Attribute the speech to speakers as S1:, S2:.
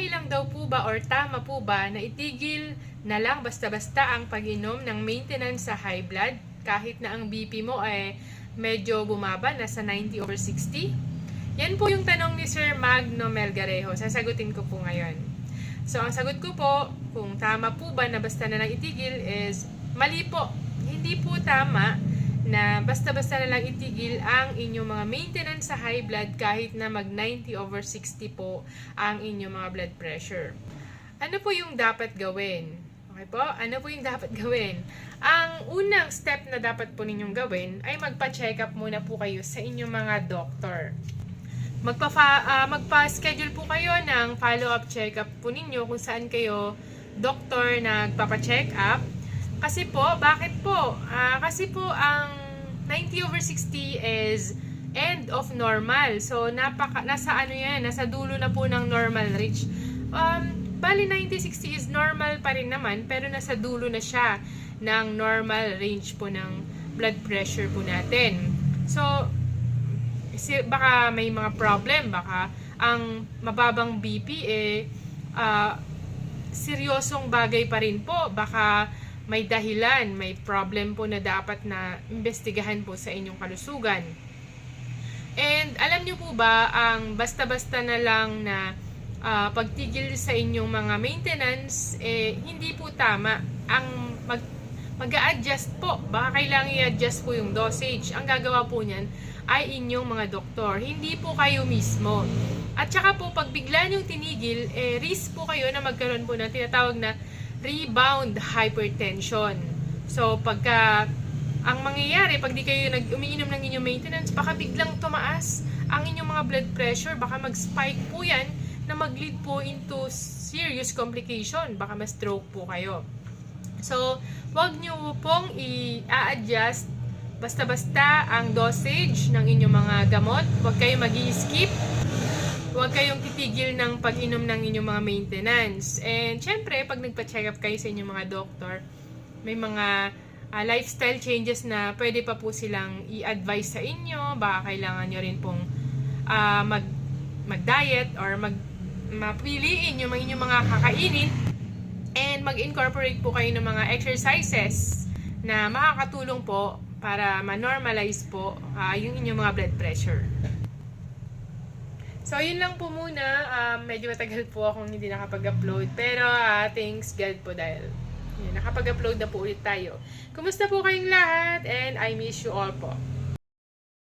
S1: okay lang daw po ba or tama po ba na itigil na lang basta-basta ang pag-inom ng maintenance sa high blood kahit na ang BP mo ay medyo bumaba, nasa 90 over 60? Yan po yung tanong ni Sir Magno Melgarejo. Sasagutin ko po ngayon. So, ang sagot ko po, kung tama po ba na basta na lang itigil is mali po. Hindi po tama na basta-basta na lang itigil ang inyong mga maintenance sa high blood kahit na mag 90 over 60 po ang inyong mga blood pressure. Ano po yung dapat gawin? Okay po? Ano po yung dapat gawin? Ang unang step na dapat po ninyong gawin ay magpa-check up muna po kayo sa inyong mga doctor. Magpa, ah, magpa-schedule po kayo ng follow-up check-up po ninyo kung saan kayo doktor nagpapa-check up. Kasi po, bakit po? Ah, kasi po ang 90 over 60 is end of normal. So, napaka, nasa ano yan, nasa dulo na po ng normal reach. Um, bali 90-60 is normal pa rin naman, pero nasa dulo na siya ng normal range po ng blood pressure po natin. So, baka may mga problem, baka ang mababang BP eh ah, seryosong bagay pa rin po. Baka may dahilan, may problem po na dapat na investigahan po sa inyong kalusugan. And alam niyo po ba, ang basta-basta na lang na ah, pagtigil sa inyong mga maintenance, eh, hindi po tama. Ang mag, mag-a-adjust po. Baka kailangan i-adjust po yung dosage. Ang gagawa po niyan ay inyong mga doktor. Hindi po kayo mismo. At saka po, pag bigla niyong tinigil, eh, risk po kayo na magkaroon po ng tinatawag na rebound hypertension. So, pagka ang mangyayari, pag di kayo nag umiinom ng inyong maintenance, baka biglang tumaas ang inyong mga blood pressure. Baka mag-spike po yan na mag-lead po into serious complication. Baka ma-stroke po kayo. So, wag nyo pong i-adjust basta-basta ang dosage ng inyong mga gamot. Huwag kayo mag skip Huwag kayong titigil ng pag-inom ng inyong mga maintenance. And syempre, pag nagpa-check up kayo sa inyong mga doktor, may mga ah, lifestyle changes na pwede pa po silang i-advise sa inyo. Baka kailangan nyo rin pong ah, mag, mag-diet or mag, mapiliin yung mga inyong mga kakainin and mag-incorporate po kayo ng mga exercises na makakatulong po para ma-normalize po ah, yung inyong mga blood pressure. So, yun lang po muna. Um, medyo matagal po akong hindi nakapag-upload. Pero, ah, thanks God po dahil yun, nakapag-upload na po ulit tayo. Kumusta po kayong lahat? And I miss you all po.